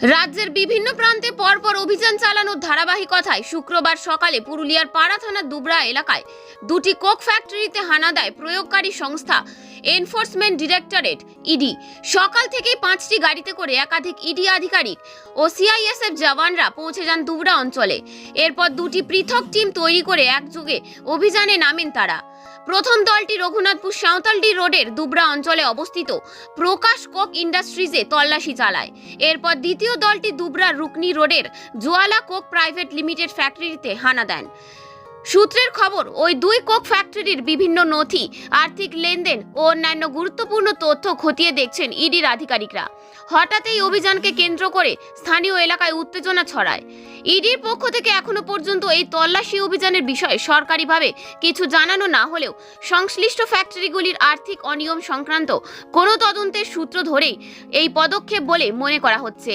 রাজ্যের বিভিন্ন প্রান্তে পরপর অভিযান চালানোর ধারাবাহিকতায় শুক্রবার সকালে পুরুলিয়ার পাড়া থানার দুবরা এলাকায় দুটি কোক ফ্যাক্টরিতে হানা দেয় প্রয়োগকারী সংস্থা এনফোর্সমেন্ট ডিরেক্টরেট, ইডি। সকাল থেকেই পাঁচটি গাড়িতে করে একাধিক ইডি আধিকারিক ও সিআইএসএফ জওয়ানরা পৌঁছে যান দুবরা অঞ্চলে। এরপর দুটি পৃথক টিম তৈরি করে একযোগে অভিযানে নামেন তারা। প্রথম দলটি রঘুনাথপুর সাঁওতালডি রোডের দুবরা অঞ্চলে অবস্থিত। প্রকাশ কোক ইন্ডাস্ট্রিজে তল্লাশি চালায়। এরপর দ্বিতীয় দলটি দুবরা রুকনি রোডের জোয়ালা কোক প্রাইভেট লিমিটেড ফ্যাক্টরিতে হানা দেন। সূত্রের খবর, ওই দুই কোক ফ্যাক্টরির বিভিন্ন নথি, আর্থিক লেনদেন ও অন্যান্য গুরুত্বপূর্ণ তথ্য খতিয়ে দেখছেন ইডির আধিকারিকরা। হঠাৎ এই অভিযানকে কেন্দ্র করে স্থানীয় এলাকায় উত্তেজনা ছড়ায়। ইডির পক্ষ থেকে এখনও পর্যন্ত এই তল্লাশি অভিযানের বিষয়ে সরকারিভাবে কিছু জানানো না হলেও সংশ্লিষ্ট ফ্যাক্টরিগুলির আর্থিক অনিয়ম সংক্রান্ত কোনো তদন্তের সূত্র ধরেই এই পদক্ষেপ বলে মনে করা হচ্ছে।